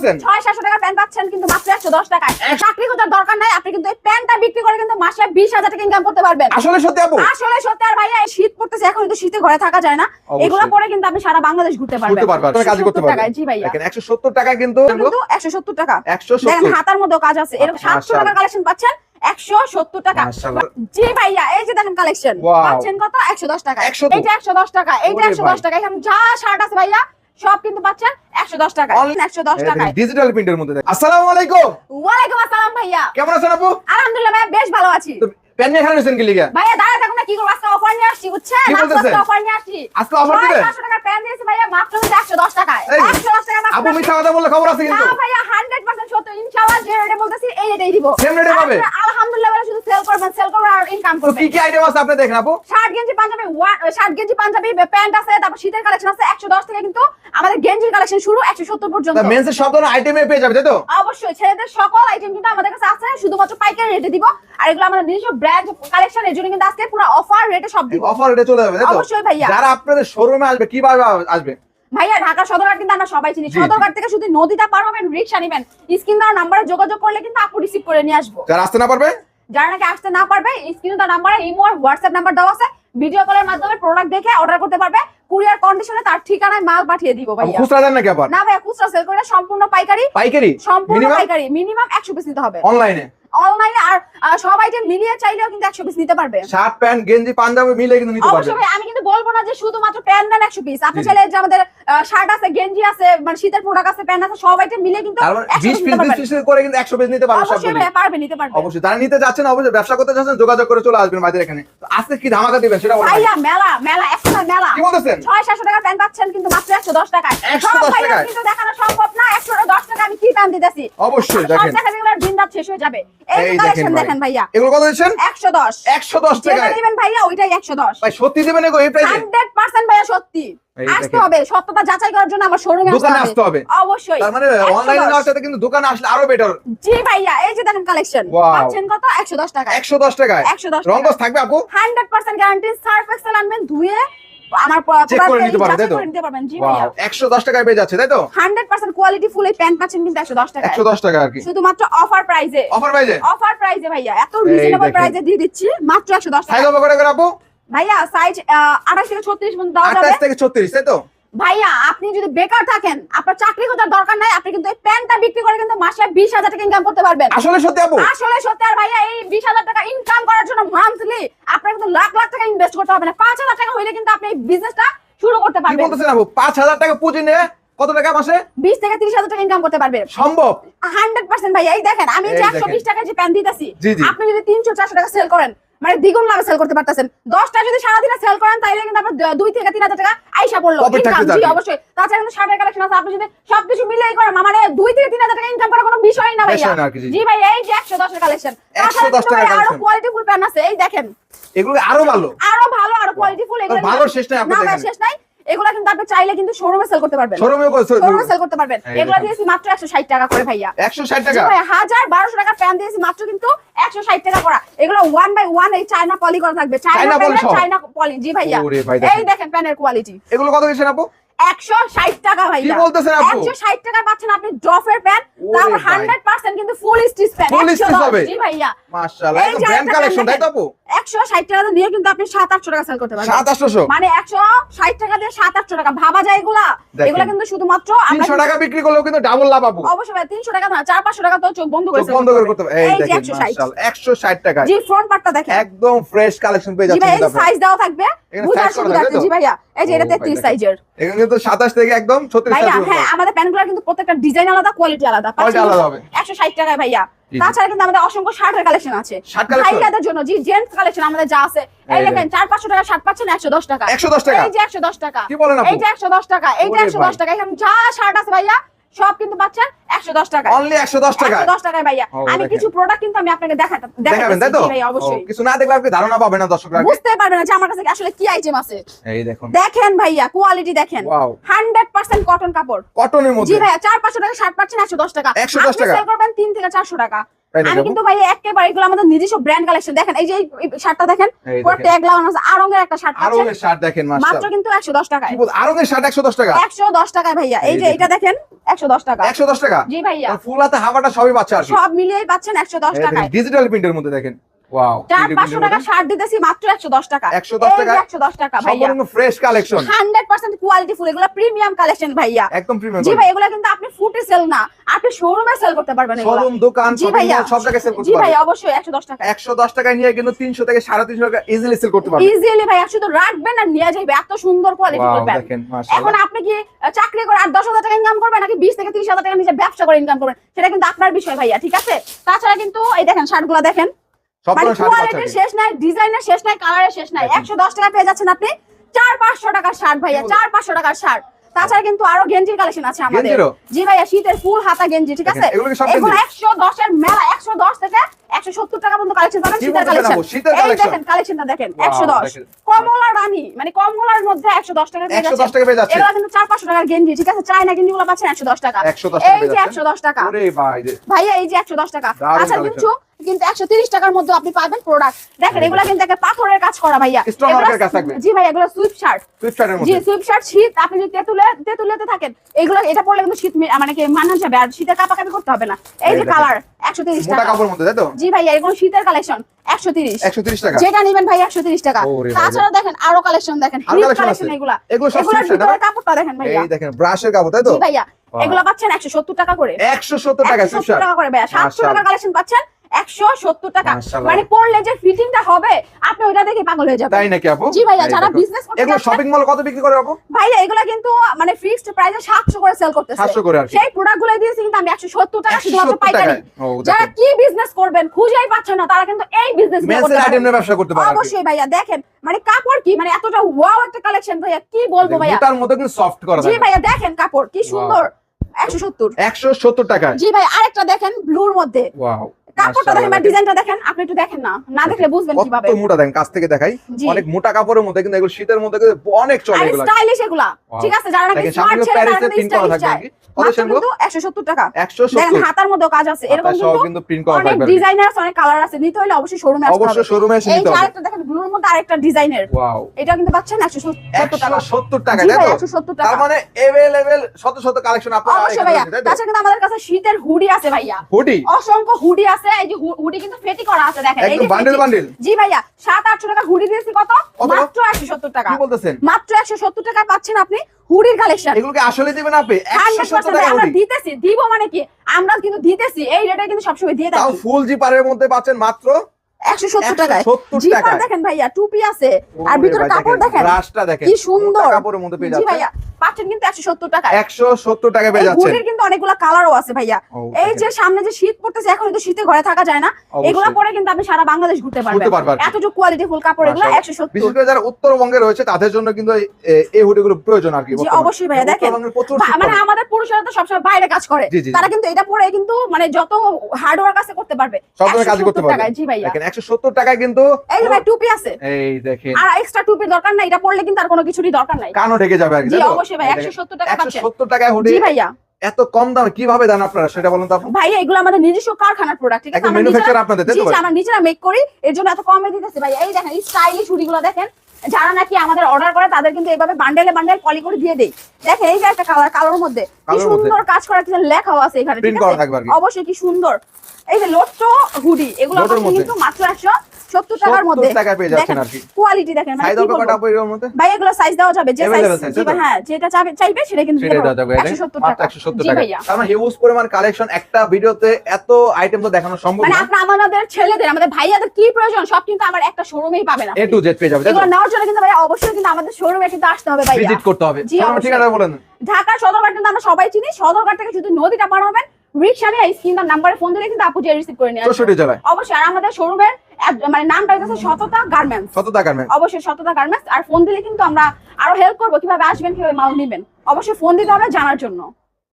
বলতেছেন ছয় সাতশো টাকার প্যান্ট পাচ্ছেন কিন্তু মাত্র একশো দশ টাকায়। চাকরি খোঁজার দরকার নাই আপনি কিন্তু এই প্যান্টটা বিক্রি করে কিন্তু মাসে বিশ হাজার টাকা ইনকাম করতে পারবেন। আসলে সত্যি আপু। আসলে সত্যি আর ভাইয়া এই শীত পড়তেছে এখন কিন্তু শীতে ঘরে থাকা যায় না। এগুলো পরে কিন্তু আপনি সারা বাংলাদেশ ঘুরতে পারবেন। করতে পারবেন কাজ করতে পারবেন। জি ভাইয়া। দেখেন 170 টাকা কিন্তু কিন্তু একশো সত্তর টাকা। একশো দেখেন হাতার মধ্যেও কাজ আছে। এরকম সাতশো মাশাআল্লাহ। টাকা কালেকশন পাচ্ছেন একশো সত্তর টাকা। মাশাআল্লাহ। জি ভাইয়া এই যে দেখেন কালেকশন পাচ্ছেন কত? একশো দশ টাকা 110 এইটা একশো দশ টাকা এইটা ওরে একশো দশ ভাই। টাকা এখানে যা শার্ট আছে ভাইয়া সব কিন্তু পাচ্ছেন একশো দশ টাকা একশো দশ টাকায়। ডিজিটাল প্রিন্টের মধ্যে আসসালামু আলাইকুম। ওয়ালাইকুম আসসালাম ভাইয়া। কেমন আছেন আপু? আলহামদুলিল্লাহ ভাইয়া বেশ ভালো আছি। প্যান নিয়ে নিছেন কি লিগা? ভাইয়া দাঁড়া থাকুন না কি করব? আজকে অফার নিয়ে আসছি বুঝছেন? আজকে অফার নিয়ে আসছি। আজকে অফার দিবেন? পাঁচশো টাকা প্যান্ট দিয়েছি ভাইয়া মাত্র একশো দশ টাকায়। এই, একশো দশ টাকা আপু মিথ্যা কথা বললে খবর আছে কিন্তু। না ভাইয়া 100% ইনশাআল্লাহ যে রেটে বলতেছি এই রেটেই দিব। Same rate পাবে? আলহামদুলিল্লাহ বলে শুধু সেল করবেন সেল করবেন আর ইনকাম করবেন কি কি আইটেম আছে আপনি দেখেন আপু? শার্ট গেঞ্জি পাঞ্জাবি শার্ট গেঞ্জি পাঞ্জাবি প্যান্ট আছে তারপর শীতের কালেকশন আছে 110 থেকে কিন্তু আমাদের গেঞ্জির কালেকশন শুরু 170 পর্যন্ত। তা মেন্সের সব ধরনের আইটেমে পেয়ে যাবে তাই তো? অবশ্যই ছেলেদের সকল আইটেম কিন্তু আমাদের কাছে আছে শুধুমাত্র পাইকারি রেটে দিব। আর এগুলো আমাদের নিজস্ব ব্র্যান্ড কালেকশন এর জন্য কিন্তু আজকে পুরো অফার রেটে সব দিব। অফার রেটে চলে যাবে তাই তো? অবশ্যই ভাইয়া। যারা আপনাদের শোরুমে আসবে কি কীভাবে আসবে? ভাইয়া ঢাকা সদরঘাট কিন্তু আমরা সবাই চিনি। সদরঘাট থেকে শুধু নদীটা পার হবেন রিক্সা নেবেন। স্ক্রিন দেওয়ার নাম্বারে যোগাযোগ করলে কিন্তু আপু রিসিভ করে নিয়ে আসব। যারা আসতে না পারবে? যারা নাকি আসতে না পারবে স্ক্রিনে তার নাম্বারে ইমো আর হোয়াটসঅ্যাপ নাম্বার দেওয়া আছে। ভিডিও কলের মাধ্যমে প্রোডাক্ট দেখে অর্ডার করতে পারবে। কুরিয়ার কন্ডিশনে তার ঠিকানায় মাল পাঠিয়ে দিব ভাইয়া। খুচরা দেন নাকি আবার? না ভাইয়া খুচরা সেল করে সম্পূর্ণ পাইকারি। পাইকারি? সম্পূর্ণ পাইকারি। মিনিমাম একশো পিস নিতে হবে। অনলাইনে অনলাইনে আর আহ, সব আইটেম মিলিয়ে চাইলেও কিন্তু একশো পিস নিতে পারবে। শার্ট প্যান্ট গেঞ্জি পাঞ্জাবি মিলে কিন্তু নিতে পারবে। অবশ্যই আমি কিন্তু বলব না যে শুধুমাত্র প্যান্ট নেন একশো পিস আপনি। চাইলে যে আমাদের শার্ট আছে গেঞ্জি আছে মানে শীতের প্রোডাক্ট আছে প্যান্ট আছে সব আইটেম মিলিয়ে কিন্তু তার মানে 100 20 পিস নিতে 20 পিস করে কিন্তু 100 পিস নিতে পারবে অবশ্যই পারবে নিতে পারবে। অবশ্যই। যারা নিতে যাচ্ছেন অবশ্যই। ব্যবসা করতে যাচ্ছেন যোগাযোগ করে চলে আসবেন ভাইদের এখানে। আজকে কি ধামাকা দিবেন সেটা বলুন ভাইয়া মেলা মেলা একটা মেলা। কি বলতেছেন? ছয় সাতশো টাকার প্যান্ট পাচ্ছেন কিন্তু মাত্র একশো দশ টাকায়। 110 সব টাকায়? কিন্তু দেখানো সম্ভব না একশো দশ টাকা আমি কি প্যান্ট দিতেছি? অবশ্যই দেখেন। দেখা যেগুলো দিন রাত শেষ হয়ে যাবে। এই এই দেখেন দেখেন ভাইয়া। এগুলো কত দিচ্ছেন? একশো দশ। 110 যেটা দিবেন ভাইয়া ওইটাই একশো দশ। ভাই সত্যি দিবেন এগো এই প্রাইসে হান্ড্রেড পার্সেন্ট ভাইয়া সত্যি। আসতে হবে সত্যতা যাচাই করার জন্য আমার শোরুমে দোকানে আসতে হবে। অবশ্যই। তার মানে অনলাইনে নেওয়ার সাথে কিন্তু দোকানে আসলে আরও বেটার জি ভাইয়া এই যে দেখেন কালেকশন. পাচ্ছেন কত? একশো দশ টাকা 110 টাকায়। 110 টাকা। রঙ্গস থাকবে আপু? Hundred percent guarantee Surf Excel আনবেন ধুয়ে আমার Check করে নিতে পারবে, তাই তো? নিতে পারবেন জি ভাইয়া 110 টাকায় পেয়ে যাচ্ছে তাই তো? হান্ড্রেড পার্সেন্ট কোয়ালিটি ফুল এই প্যান্ট পাচ্ছেন কিন্তু একশো দশ টাকা 110 টাকা আর কি। শুধুমাত্র অফার প্রাইজে অফার প্রাইসে অফার প্রাইজে ভাইয়া। এত এই রিজনেবল প্রাইজে দিয়ে দিচ্ছি মাত্র একশো দশ সাইজ টাকা হবে করে করে আপু? ভাইয়া সাইজ আঠাশ থেকে ছত্রিশ পর্যন্ত দেওয়া যাবে। 28 থেকে 36 তাই তো? ভাইয়া আপনি যদি বেকার থাকেন আপনার চাকরি খোঁজার দরকার নাই আপনি কিন্তু এই প্যান্টটা বিক্রি করে কিন্তু মাসে বিশ হাজার টাকা ইনকাম করতে পারবেন। আসলে সত্যি আপু। আসলে সত্যি আর ভাইয়া এই বিশ হাজার টাকা ইনকাম করার জন্য মান্থলি আপনার কিন্তু লাখ লাখ টাকা ইনভেস্ট করতে হবে না। পাঁচ হাজার টাকা হইলে কিন্তু আপনি এই বিজনেসটা শুরু করতে কি পারবেন। বলতেছেন আপু? 5000 টাকা পুঁজি নিয়ে কত টাকা মাসে? বিশ থেকে তিরিশ হাজার টাকা ইনকাম করতে পারবেন। সম্ভব। হান্ড্রেড পার্সেন্ট ভাইয়া এই দেখেন আমি যে এই একশো দেখেন। বিশ টাকা যে প্যান্ট দিতেছি। আপনি যদি তিনশো চারশো টাকা সেল করেন মানে দ্বিগুণ লাভে সেল করতে পারতেছেন। দশটা যদি সারাদিনে সেল করেন তাইলে কিন্তু আপনার দুই থেকে তিন হাজার টাকা আইসা পড়ল। ইনকাম জি অবশ্যই। তাছাড়া কিন্তু শার্টের কালেকশন আছে। আপনি যদি সবকিছু মিলাই করেন মানে দুই থেকে তিন হাজার টাকা ইনকাম করার কোনো বিষয় না ভাইয়া জি, ভাই এই যে একশো দশের কালেকশন 110 টাকার আরও। কোয়ালিটি ফুল প্যান আছে। এই দেখেন। এগুলো আরও ভালো? আরও ভালো আরও কোয়ালিটি ফুল এগুলো ভালো শেষ নাই আপনাদের না শেষ নাই। এগুলো কিন্তু আপনি চাইলে কিন্তু শোরুমে সেল করতে পারবেন। শোরুমেও শোরুমে সেল করতে পারবেন। এগুলো দিয়েছি মাত্র একশো ষাট টাকা করে ভাইয়া। 160 টাকা? ভাই, হাজার বারোশো টাকা প্যান দিয়েছি মাত্র কিন্তু একশো ষাট টাকা করা। এগুলো ওয়ান বাই ওয়ান এই চায়না পলি করা থাকবে। চায়না সহ? চায়না পলি জি ভাইয়া। ভাই। এই দেখেন প্যানের কোয়ালিটি এগুলো কত দিচ্ছেন আপু? একশো ষাট টাকা ভাইয়া। কি বলতেছেন আপু? টাকা পাচ্ছেন আপনি ড্রফের প্যান তারপর ভাই। হান্ড্রেড পার্সেন্ট কিন্তু ফুল স্টিচ প্যান Full stitch হবে? জি ভাইয়া। মাশাআল্লাহ ব্র্যান্ড কালেকশন তাই তো আপু? একশো ষাট টাকা দিয়ে কিন্তু আপনি সাত আটশো টাকা সেল করতে পারবেন। 7 মানে একশো ষাট টাকা দিয়ে সাত আটশো টাকা। ভাবা যায় এগুলা? এগুলা কিন্তু শুধুমাত্র আমরা 300 টাকা বিক্রি করলেও কিন্তু ডাবল লাভ অবশ্যই ভাই, তিনশো টাকা না চার পাঁচশো টাকা তো চোখ বন্ধ করে বন্ধ করে করতে এই এই দেখেন একশো ষাট। টাকা জি ফ্রন্ট পার্টটা দেখেন। একদম ফ্রেশ কালেকশন পেয়ে যাচ্ছেন। সাইজ দেওয়া থাকবে। বুঝার সুবিধা জি ভাইয়া। এই যে এটা ও 33 সাইজের এখানে কিন্তু 27 থেকে একদম 36 ভাইয়া হ্যাঁ আমাদের প্যান্টগুলো কিন্তু প্রত্যেকটা ডিজাইন আলাদা কোয়ালিটি আলাদা। Quality আলাদা হবে। 160 টাকায় ভাইয়া। তাছাড়া কিন্তু আমাদের অসংখ্য শার্টের কালেকশন আছে? ভাইয়াদের জন্য জি জেন্টস কালেকশন আমাদের যা আছে। এই দেখেন 4 500 টাকা শার্ট পাচ্ছেন 110 টাকা। 110 টাকা? এই যে 110 টাকা। কি বলেন আপু? এই যে 110 টাকা এই যে ওরে 110 টাকা এখানে যা শার্ট আছে ভাইয়া সব কিন্তু পাচ্ছেন 110 টাকা অনলি 110 টাকা 110 টাকায়? ভাইয়া। আমি কিছু প্রোডাক্ট কিন্তু আমি আপনাকে দেখাতে দেখাবেন তাই তো? অবশ্যই। কিছু না দেখলে আপনি ধারণা পাবেন না দর্শকরা। বুঝতে পারবেন না যে আমার কাছে আসলে কি আইটেম আছে। এই দেখুন। দেখেন ভাইয়া কোয়ালিটি দেখেন। Wow. হান্ড্রেড পার্সেন্ট কটন কাপড়। কটনের জি ভাইয়া চার পাঁচশো টাকা শার্ট পাচ্ছেন একশো দশ টাকা। 110 টাকা। সেল করবেন তিন থেকে চারশো টাকা। আমি কিন্তু ভাই একেবারে এগুলো আমাদের নিজস্ব ব্র্যান্ড কালেকশন দেখেন এই যে শার্টটা দেখেন পুরো ট্যাগ লাগানো আছে আরঙের একটা শার্ট আরও পাচ্ছেন শার্ট দেখেন মাত্র কিন্তু একশো দশ টাকায়। কি শার্ট একশো দশ টাকা? একশো দশ টাকায় ভাইয়া। এই যে এটা দেখেন একশো দশ টাকা। একশো দশ টাকা? জি ভাইয়া। ফুল হাতে হাওয়াটা সবই পাচ্ছে আর সব মিলিয়ে পাচ্ছেন একশো দশ টাকায়। ডিজিটাল প্রিন্টের মধ্যে দেখেন। ওয়াও চার পাঁচশো টাকা শার্ট দিতেছি মাত্র একশো দশ টাকা। 110 টাকা? একশো দশ টাকা ভাইয়া। সম্পূর্ণ fresh collection hundred percent quality full এগুলো প্রিমিয়াম কালেকশন ভাইয়া। একদম প্রিমিয়াম জি ভাই এগুলো কিন্তু আপনি ফুটে সেল না আপনি শোরুমে সেল করতে পারবেন এগুলো। শোরুম দোকান জি শপিং ভাইয়া। মল সব জায়গায় সেল করতে জি ভাই অবশ্যই একশো দশ টাকা। টাকায় নিয়ে কিন্তু তিনশো থেকে সাড়ে তিনশো টাকা ইজিলি সেল করতে পারবে ইজিলি ভাইয়া শুধু রাখবেন আর নিয়ে এত সুন্দর কোয়ালিটি এখন আপনি কি চাকরি করে আট দশ হাজার টাকা ইনকাম করবেন নাকি বিশ থেকে ত্রিশ হাজার টাকা নিজে ব্যবসা করে ইনকাম করবেন? সেটা কিন্তু আপনার বিষয় ভাইয়া ঠিক আছে? তাছাড়া কিন্তু এই দেখেন শার্টগুলো দেখেন। মানে ধরনের শাড়ি পাচ্ছে কোয়ালিটির শেষ নাই ডিজাইনের শেষ নাই কালারের শেষ নাই। একশো দশ টাকা পেয়ে যাচ্ছেন আপনি চার পাঁচশো টাকার শার্ট ভাইয়া চার পাঁচশো টাকার শার্ট তাছাড়া কিন্তু আরও গেঞ্জির কালেকশন আছে আমাদের। জি ভাইয়া শীতের ফুল হাতা গেঞ্জি ঠিক আছে? দেখেন, এগুলো কি সব এগুলো গেঞ্জি? একশো দশের মেলা একশো দশ থেকে একশো সত্তর টাকা পর্যন্ত কালেকশন পাবেন শীতের কালেকশন এই দেখেন কালেকশনটা দেখেন একশো দশ। কমলা রানী মানে কমলার মধ্যে একশো দশ টাকা পেয়ে যাচ্ছে। এগুলো কিন্তু চার পাঁচশো টাকার গেঞ্জি ঠিক আছে? চায়না গেঞ্জি গুলো পাচ্ছেন একশো দশ টাকা। এই যে একশো দশ টাকা। ভাইয়া এই যে একশো দশ টাকা। আচ্ছা কিন্তু কিন্তু একশো তিরিশ টাকার মধ্যে আপনি পাবেন প্রোডাক্ট দেখেন এগুলা কিন্তু একটা পাথরের কাজ করা ভাইয়া। জি ভাই এগুলো সুইপ শার্ট জি সুইপ শার্ট শীত আপনি যদি তেতুলে তেতুলিয়াতে থাকেন এগুলো এটা পরলে কিন্তু শীত মানে কি মানা যাবে আর শীতের কাপাকাপি করতে হবে না। এই যে কালার একশো তিরিশ টাকা। জি ভাইয়া এগুলো শীতের কালেকশন একশো তিরিশ। একশো তিরিশ টাকা। যেটা নিবেন ভাই একশো তিরিশ টাকা। ওরে ভাই রে। তাছাড়া দেখেন। আরও কালেকশন দেখেন কালেকশন এগুলা। কাপড়টা দেখেন ভাইয়া। দেখেন ব্রাশের কাপড় তাই তো? ভাইয়া. এগুলো পাচ্ছেন একশো সত্তর টাকা করে। একশো টাকা সত্তর টাকা করে ভাইয়া। সাতশো টাকা কালেকশন পাচ্ছেন। একশো সত্তর টাকা। মানে পড়লে যে ফিটিংটা হবে আপনি ওইটা দেখে পাগল হয়ে যাবেন। তাই নাকি আপু? জি ভাইয়া যারা বিজনেস করতে এগুলো শপিং মল কত বিক্রি করে আপু? ভাইয়া এগুলা কিন্তু মানে ফিক্সড প্রাইসে সাতশো করে সেল করতেছে। 700 করে আর সেই প্রোডাক্টগুলো দিয়েছি কিন্তু আমি একশো সত্তর টাকা শুধুমাত্র পাইকারি। যারা কি বিজনেস করবেন খুঁজেই পাচ্ছেন না তারা কিন্তু এই বিজনেস মেন্সের আইটেম নিয়ে ব্যবসা করতে পারে অবশ্যই ভাইয়া দেখেন মানে কাপড় কি মানে এতটা ওয়াও একটা কালেকশন ভাইয়া কি বলব ভাইয়া? মোটার মধ্যে কিন্তু সফট করা জি ভাইয়া দেখেন কাপড় কি সুন্দর একশো সত্তর। একশো সত্তর টাকায়। জি ভাই আরেকটা দেখেন ব্লুর মধ্যে। ওয়াও কাপড়টা দেখেন বা ডিজাইনটা দেখেন আপনি একটু দেখেন না। না দেখলে বুঝবেন কীভাবে। কত মোটা দেখেন কাছ থেকে দেখাই। অনেক মোটা কাপড়ের মধ্যে কিন্তু এগুলো শীতের মধ্যে অনেক চলে এগুলো। স্টাইলিশ এগুলা। ঠিক আছে যারা নাকি স্মার্ট ছেলে তারা কিন্তু প্রিন্ট করা স্টাইলিশ থাকবে চায়। আর কি কত মাত্র সেগুলো? কিন্তু 170 টাকা। সত্তর। হাতার মধ্যেও কাজ আছে এরকম হাতায় সব কিন্তু কিন্তু প্রিন্ট করা অনেক থাকবে আর কি। ডিজাইনার আছে অনেক কালার আছে নিতে হলে অবশ্যই শোরুমে আসতে অবশ্যই হবে। শোরুমে এসে এই নিতে যে হবে। আরেকটা দেখেন ব্লুর মধ্যে আরেকটা ডিজাইনের এটা কিন্তু পাচ্ছেন 170 টাকা। একশো সত্তর টাকা জি তাই ভাই, তো 170 তার মানে এভেলেবেল শত শত কালেকশন আপনারা আমাদের কাছে শীতের হুডি আছে ভাইয়া। হুডি অসংখ্য হুডি আছে। এই যে হুডি কিন্তু ফেটি করা আছে দেখেন। একদম বান্ডেল বান্ডেল জি ভাইয়া 7-800 টাকা হুডি দিয়েছি কত? মাত্র একশো সত্তর টাকা। কি বলতেছেন? মাত্র একশো সত্তর টাকা পাচ্ছেন আপনি হুডির কালেকশন আসলে দিবেন আপনি? একশো সত্তর টাকা আমরা দিতেছি। দিব মানে কি? আমরা কিন্তু দিতেছি। এই রেটে কিন্তু সবসময় দিয়ে তাও ফুল জি পারের মধ্যে পাচ্ছেন মাত্র একশো সত্তর টাকায়। জিপার দেখেন ভাইয়া টুপি আছে। আর ভিতরে কাপড় দেখেন ব্রাশটা দেখেন কি সুন্দর। কাপড়ের মধ্যে পেয়ে যাচ্ছে। ভাইয়া পাচ্ছেন কিন্তু একশো সত্তর টাকায়। টাকা পেয়ে এই হুডির কিন্তু অনেকগুলো কালারও আছে ভাইয়া। এই যে সামনে যে শীত পড়তেছে এখন কিন্তু শীতে ঘরে থাকা যায় না। এগুলো পরে কিন্তু আপনি সারা বাংলাদেশ ঘুরতে পারবেন। এতটুকু কোয়ালিটি ফুল কাপড় এগুলো বিশেষ করে যারা উত্তরবঙ্গে রয়েছে তাদের জন্য কিন্তু এই- হুডিগুলো প্রয়োজন আর কি অবশ্যই ভাইয়া, দেখেন। মানে আমাদের পুরুষরা তো সবসময় বাইরে কাজ করে। তারা কিন্তু এটা পরে কিন্তু মানে যত হার্ড ওয়ার্ক আছে করতে পারবে। সব কাজ করতে পারবে। জি ভাইয়া। দেখেন টাকা কিন্তু এই ভাই টুপি আছে। এই দেখেন। আর এক্সট্রা টুপির দরকার নাই এটা পরলে কিন্তু আর কোনো কিছুরই দরকার নাই। কানও ঢেকে যাবে আর কি অবশ্যই ভাই এই একশো দেখেন, সত্তর টাকা 170 টাকায় হুডি জি ভাইয়া। এত কম দাম কীভাবে দেন আপনারা সেটা বলুন তো আপনি? ভাইয়া এগুলো আমাদের নিজস্ব কারখানার প্রোডাক্ট ঠিক আছে? আমরা নিজেরা- আপনাদের দিতে আমরা নিজেরা মেক করি এর জন্য এত কমে দিতেছি। ভাই এই দেখেন স্টাইলিশ হুডিগুলো দেখেন। যারা নাকি আমাদের অর্ডার করে তাদের কিন্তু এইভাবে বান্ডেলে বান্ডেল কলি করে দিয়ে দেয় দেখে এই যে একটা কালার কালোর মধ্যে। কি সুন্দর কাজ করা কিছু লেখাও আছে এখানে অবশ্যই কি সুন্দর। এই যে লোটো হুডি এগুলো। কিন্তু মাত্র একশো সত্তর টাকার মধ্যে। টাকায় পেয়ে যাচ্ছেন আর কি। কোয়ালিটি দেখেন মানে সাইজ হবে কটা আপু এর মধ্যে? ভাই এগুলো সাইজ দেওয়া যাবে যে সাইজ size, তাই তো? হ্যাঁ যেটা চাইবে চাইবে সেটা কিন্তু সেটা দেওয়া যাবে একশো সত্তর মাত্র টাকা। একশো সত্তর জি টাকা ভাইয়া। মানে হিউজ পরিমাণ কালেকশন একটা ভিডিওতে এত আইটেম তো দেখানো সম্ভব মানে আমাদের ছেলেদের আমাদের ভাইয়াদের কি প্রয়োজন সব কিন্তু আমার একটা শোরুমেই পাবেন এ টু জেড পেয়ে যাবে এগুলো নেওয়ার জন্য কিন্তু ভাই অবশ্যই কিন্তু আমাদের শোরুমে কিন্তু আসতে হবে ভাইয়া। ভিজিট করতে হবে। জি, শোরুমের অবশ্যই। ঠিকানা বলেন। ঢাকার সদরঘাট কিন্তু আমরা সবাই চিনি। সদরঘাট থেকে শুধু নদীটা পার হবেন। রিক্সা নিয়ে স্ক্রিন নাম্বারে ফোন দিলে কিন্তু আপু যে রিসিভ করে নিয়ে আসবে। অবশ্যই আর আমাদের শোরুমের মানে নামটা হচ্ছে সততা গার্মেন্টস সততা গার্মেন্টস অবশ্যই সততা গার্মেন্টস আর ফোন দিলে কিন্তু আমরা আরও হেল্প করব। কীভাবে আসবেন কীভাবে মাল নেবেন। অবশ্যই ফোন দিতে হবে জানার জন্য।